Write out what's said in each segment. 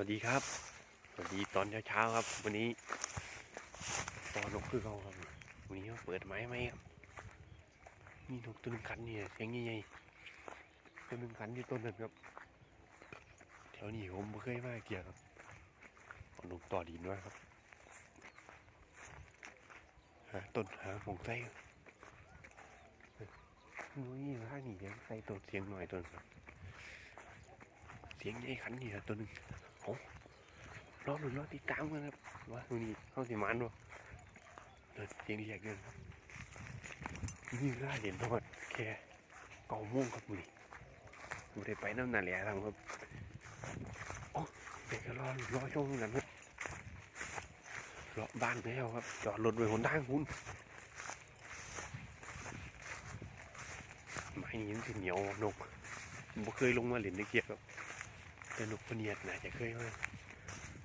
วัสดีครับ สวัสดีตอนเช้าๆครับ วันนี้ตอนนกคือเขาครับ วันนี้เขเปิดไม้ไหมครับมีนกตัวหนึงขันเนี่ยเสียงใหญ่ๆตัวหนึงขันอยู่ต้นนั้นครับแถวนี้ผมไม่เคยมาเกี่ยวครับนกต่อดินด้วยครับหาต้นหาหมองไส้ครับนี่ข้างนี้เสียงไส้ตัวเสียงหน่อยตัวนึงครับเสียงใหญ่ขันนี่ครับตัวหนึง รอหนุนรอติดตามกันครับว่าตรงนี้เข้าสิมันบ่เดินเสียงเรียกเดินครับนี่ล่าเด่นทอดแค่เก่าม่วงครับมือนี้ได้ไปน้ำหนาแหล่ทำครับโอ้เด็กก็รอรอช่วงนั้นครับรอบ้านแล้วครับ จอดรถไว้หนทางคุณไม้นี้มันสิเหนียวนกผมเคยลงมาเล่นในเกียรครับ แต่นกพเนียดน่าจะเคยมา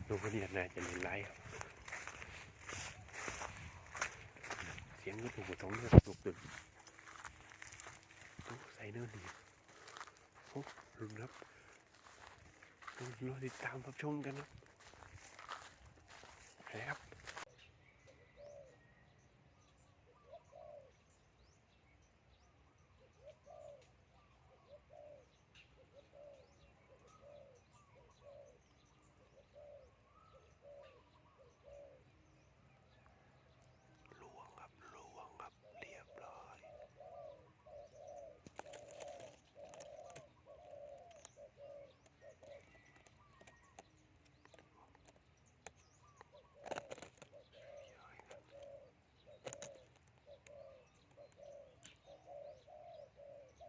ดูคนนี้น่าจะเห็นไล่ครับเสียงก็ถูกกว่าสองเนื้อกตึกตุ๊กใส่เนื้อดีโอ้รุนครับรอติดตามรับชมกันนะครับ ลวงครับลวงครับเรียบร้อย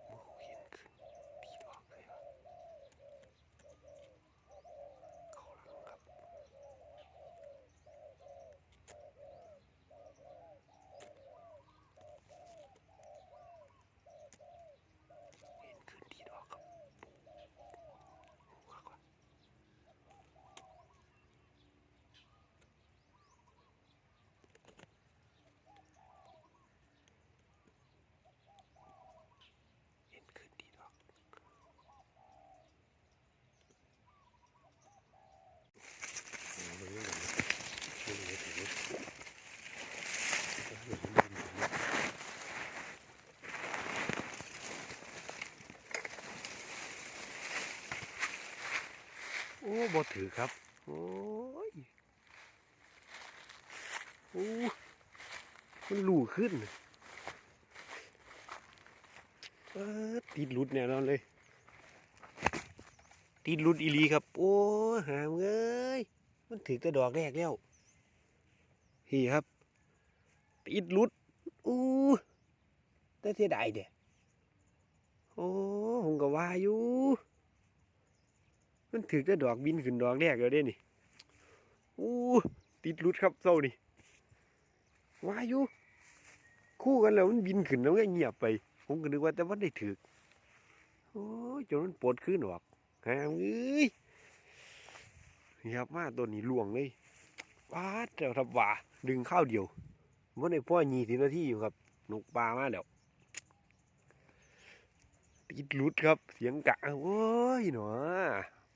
โอ้เห็นขึ้นดีดอกเลยครับเข้าหลังครับ เห็นขึ้นดีดอกครับปูว่าก่อนเห็นขึ้นดีดอกเอาไปเรื่อยๆไม่ได้ถือเอาเดี๋ยวมันมันมัน โอ้บ่ถือครับ โอ้ยโอ้มันหลู่ขึ้นเออติดหลุดแน่นอนเลย ติดหลุดอีลีครับ โอ้หามเอ้ยมันถือแต่ดอกแรกแล้วพี่ครับ ติดหลุดอู้แต่เสียดายเด้โอ้ผมก็ว่าอยู่ มันถือแต่ดอกบินขึ้นดอกแรกแล้วเด้นี่อู้ติดรุดครับเศร้านี่วาอยู่คู่กันแล้วมันบินขึ้นแล้วก็เงียบไป ผมก็นึกว่าแต่ว่าได้ถือโอ้จนมันปวดขึ้นออกหามเอ้ยเงียบมาตัวนี้ล่วงเลยว้าเจ้าทับว่าดึงข้าวเดียวมันในพ่อยีสินาที่อยู่ครับนกปลามาแล้วติดรุดครับ เสียงกะโอ้ยหนอ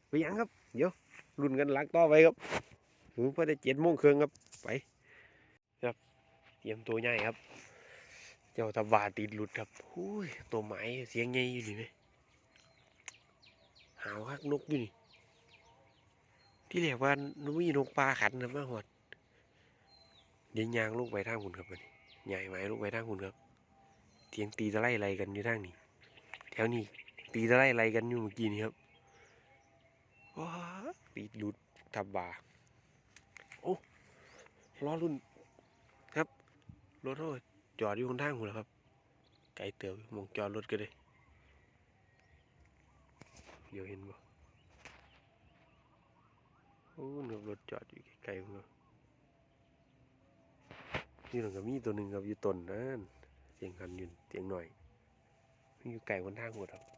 ไปยังครับ เดี๋ยวรุ่นกันหลักต่อไปครับถึงเพื่อได้เจ็ดโมงครึ่งครับ ไป ครับ เตรียมตัวใหญ่ครับ เจ้าตะบาติดหลุดครับอุ้ยตัวไม้เสียงใหญ่อยู่นี่ไหมหาวฮักนกอยู่นี่ ที่เรียกว่านุ้ยนกปลาขันนะมาหอดเดี๋ยวยางลูกไปทางคุณครับมันใหญ่ไหมลูกไปทางคุณครับเทียงตีตะไลอะไรกันอยู่ทางนี้แถวนี้ตีตะไลอะไรกันอยู่เมื่อกี้นี้ครับ ว้าปีดหลุดทับบาโอ้ล้อรุ่นครับรถเขาจอดอยู่ข้างทางผมแล้วครับ ไกลเติบมองจอดรถก็ได้เดี๋ยวเห็นบ่โอ้หนึกรถจอดอยู่ไกลๆผมครับนี่หลังก็มีตัวหนึ่งครับอยู่ต้นนั่นเสียงกันยืนเสียงหน่อยอยู่ไกลคนทางหมดครับ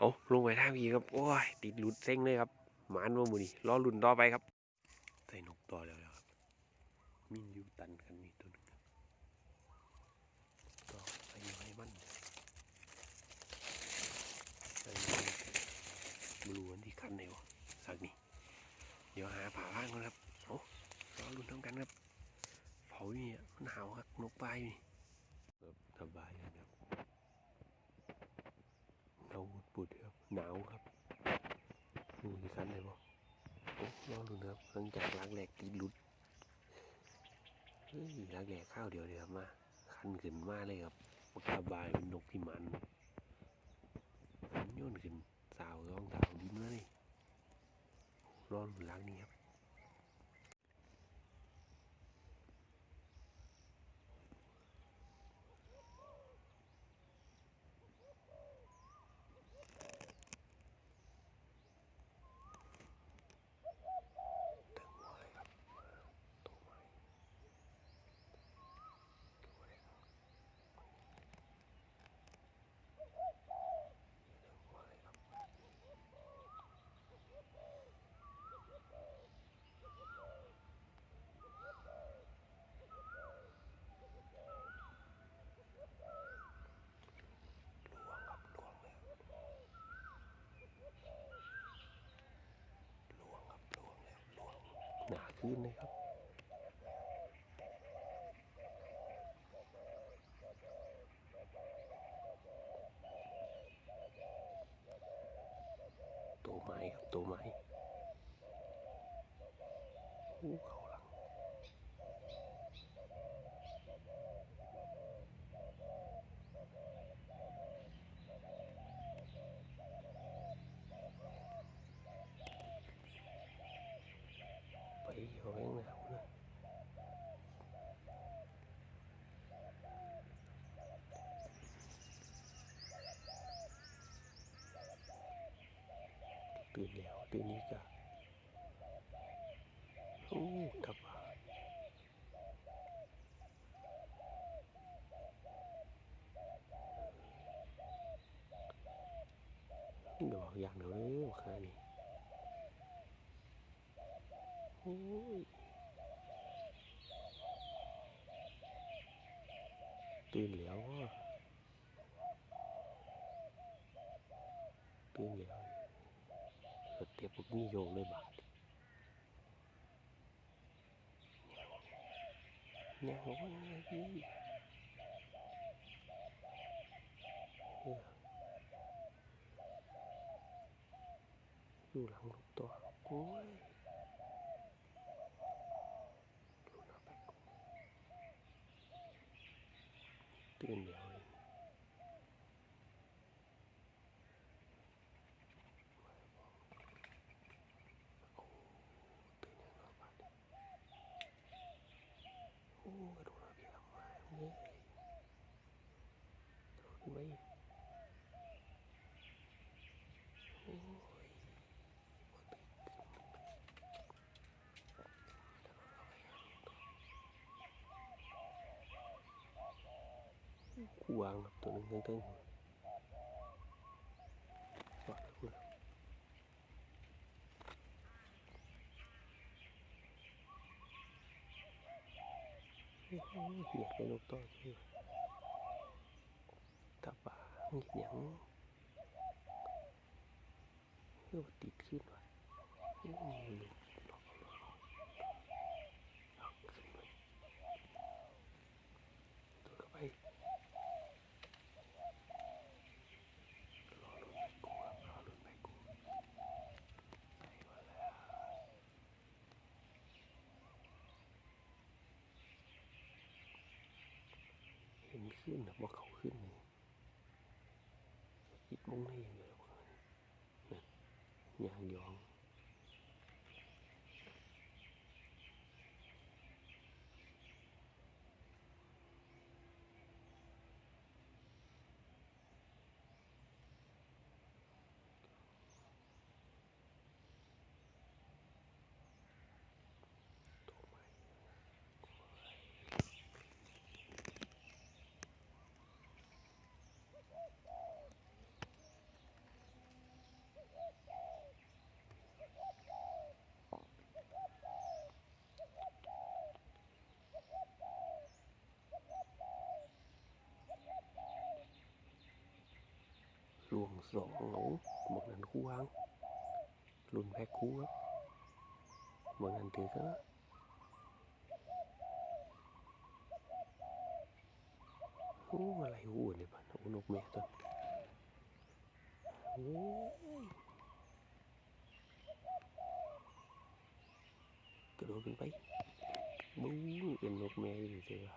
เอาลงไปทางพีครับ โอ้ย ติดหลุดเซ็งเลยครับ หมานว่ามือนี่รอลุ่นต่อไปครับใส่นกต่อแล้วครับ มินยูตันกันนี่ตัวนึงครับต่อไปอยู่ให้มันใส่บรูนที่คันไหนวะสักนี่เดี๋ยวหาผาว่างก่อนครับเอารอรุ่นทั้งกันครับเผาอยู่เนี่ยหนาวครับนกปลายอยู่นี่ครับสบายเลยครับเราปุดครับ หนาวครับมือสั่นเลยบ่โอ้รอรุ่นครับหลังจากล้างแหลกตีลุดเฮ้ยล้างแหลกข้าวเดียวเดียวครับมาคันขึ้นมาเลยครับปากกาบายเป็นนกที่มันขันโยนขึ้นสาวร้องสาวดิ้นเลยรอรุ่นล้างนี่ครับ ถึงหัวเลยครับตัวใหม่ตัวเล็กถึงหัวเลยครับลวงครับลวงเลยครับลวงครับลวงแล้วลวง หนาขึ้นนะครับ ตัวไม้ครับตัวไม้โอ้เขาหลังไป เอาแห้งหนาวนะตื่นแล้วตื่นนี้ก็โอ้ทับว่าดอกอย่างเดียวเลยว่าแค่นี่ โอ้ยตื่นแล้วว่ะตื่นแล้วเกิดเตียบพวกนี้โยงเลยบาดเนี่ยโอ้ยพี่เนี่ยอยู่หลังลูกตัวโอ้ยลูกเอาไปก่อน ตื่นแล้วเลยโอ้ตื่นยังรอบาดโอ้กระโดดระเบียงมาเนี่ยกระโดดขึ้นไปอีกโอ้ยบ่ติด คู่วางครับตัวหนึงเต้งๆปล่อยไปคุณ เหียกไปลูกต่อคือตาป่าเห็นหยังเพื่อว่าติดขึ้นว่ะอืมลอกลอกลอกขึ้นไปตัวเข้าไปรอลุ้นไปกูครับรอลุ้นไปกูไปมาแล้ว ขึ้นนะว่าเขาขึ้นนี่ปิดมุ้งให้อย่างเดียวนั่ยางยอง ลวงสองหนูบอกนั้นคู่วางรุ่นแพ็คคู่ครับบางอันถือก็โอ้อะไรหูเนี่ยบ้านโอ้นกแม่ต้นโอ้ยกระโดดขึ้นไปบู๊เป็นนกแม่อยู่เลยว่ะ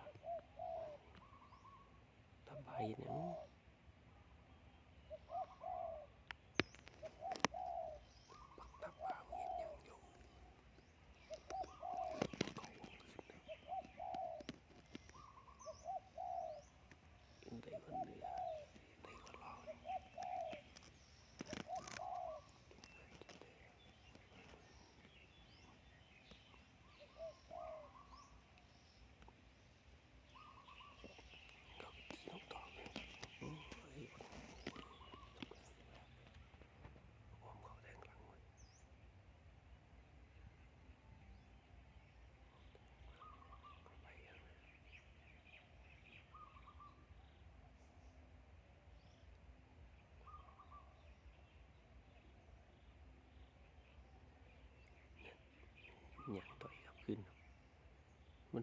ทำไมเนี่ยปักทับปางเห็นยังอยู่ อินไต้หวันเหนือไต้หวันลาวก็ที่นกต่อเนี่ยโอ้ยอ้อมเขาแทงหลังไว้ไปกันเลย หยังต่อยครับขึ้นครับ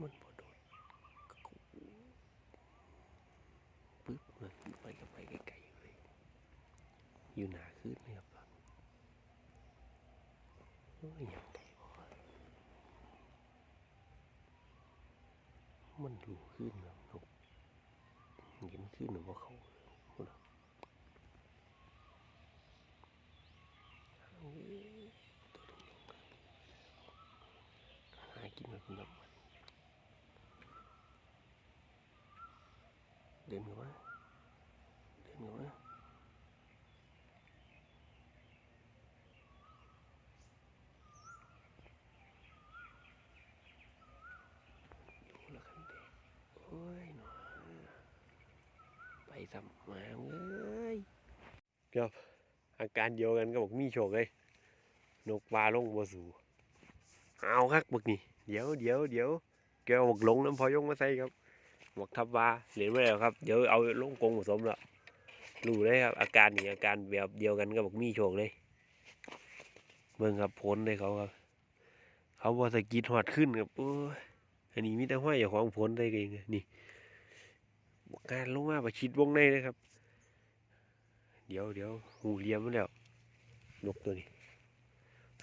มันพอโดดก็กูปึ๊บมันไปก็ไปไกลๆเลยอยู่หนาขึ้นนะครับตอนโอ้ยยังไงวะมันรูขึ้นครับนกเห็นขึ้นหรือว่าเขาพุ่นน่ะตัวดำๆครับหากินแบบน้ำมันเดินกันมาเดินกันมาอยู่ละคันเด็กโอ้ยหนอไปสัมมาเอ้ยครับอาการเดียวกันก็บอกมีโชคเลยนกปลาลงบัวสูเอาคักบักนี่เดี๋ยวเดี๋ยวเดี๋ยวแกเอาบักหลงน้ำพอยงมาใส่ครับ บักทับปลาเหรียญไว้แล้วครับ เดี๋ยวเอาลงกงผสมแล้วรู้เลยครับ อาการนี่อาการแบบเดียวกันก็บอกมีโชคเลยเบิ่งครับผลเลยเขาครับ เขาบอสะกิดหอดขึ้นครับโอ้อันนี้มีแต่ห้อยอย่าของผลได้เองนี่การลงมาประชิดวงในเลยครับ เดี๋ยวเดี๋ยวหูเลี้ยมมันแล้วนกตัวนี้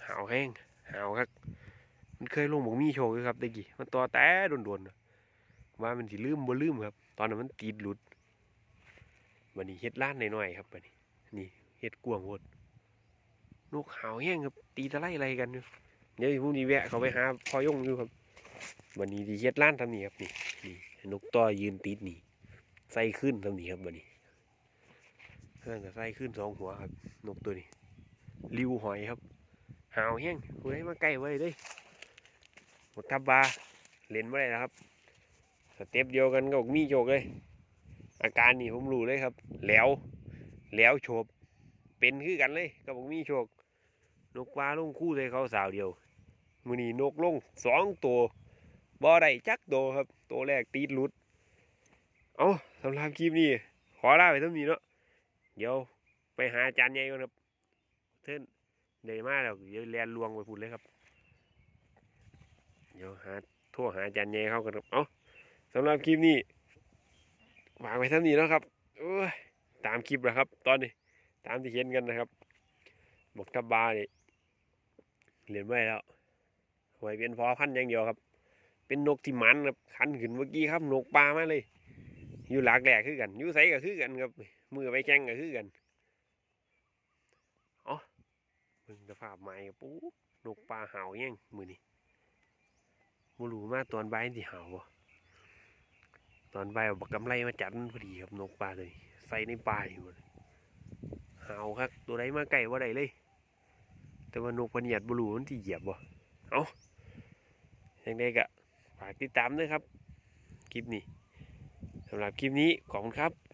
หาวแห้งหาวครับ มันเคยลงบอกมีโชว์อยู่ครับตะกี้มันตัวแต่โดนๆนะ ว่ามันสิลืมบ่ลืมครับ ตอนนั้นมันติดหลุดวันนี้เฮ็ดล้านหน่อยๆครับวันนี้นี่เฮ็ดกวางโหดนกหาวแห้งครับ ตีตะไลอะไรกันอยู่เดี๋ยวพรุ่งนี้แวะเขาไปหาพอยงอยู่ครับวันนี้ดีเฮ็ดล้านทำนี่ครับนี่นี่นกต่อยืนติดนี่ใส่ขึ้นทำนี่ครับวันนี้เพื่อนก็ใส่ขึ้นสองหัวครับ นกตัวนี้ริวหอยครับ หาวแห้งผู้ใดมาใกล้ไว้เด้ยหมดทับบาเล่นไม่ได้แล้วครับ สเต็ปเดียวกันก็บอกมีโจกเลย อาการนี่ผมรู้เลยครับ แล้วแล้วโฉบเป็นคือกันเลยก็บอกมีโชคนกปลาลงคู่เลยเขาสาวเดียวมือนี้นกลงสองตัวบ่อได้จักตัวครับ ตัวแรกตีดลุด เอาสำหรับคลิปนี้ ขอลาไปเท่านี้เนาะเดี๋ยวไปหาอาจารย์ใหญ่ก่อนครับเทินเดยมาแล้วเดี๋ยวแลนลวงไปพูดเลยครับ เดี๋ยวหาโทรหาอาจารย์ใหญ่เขากันครับ เอา สำหรับคลิปนี้วางไว้ท่านี้แล้วครับโอ้ยตามคลิปแล้วครับ ตอนนี้ ตามที่เห็นกันนะครับบกทับบาเนี่เรียนไว้แล้วไว้เป็นพอพันอย่างเดียวครับ เป็นนกที่มันครับขันขึ้นเมื่อกี้ครับนกปลามาเลย อยู่หลากแหลกคือกัน อยู่ใสก็คือกันครับ มือไปแข่งก็คือกันอ๋อมึงสภาพใหม่ปุ๊บนกปลาเห่าย่งมือนี่มูรูมาตอนใบที่เห่าบ่ ตอนบ่ายเอาบักกำไรมาจัดมันพอดีครับนกปลาเลยใส่ในปลาอยู่เลยหาครับตัวใดมาไก่ว่าใดเลย แต่ว่านกพะเนียดบรูมันที่เหยียบบ่เอาอย่างไดก็ฝากติดตามด้วยครับ คลิปนี้สำหรับคลิปนี้ขอบคุณครับ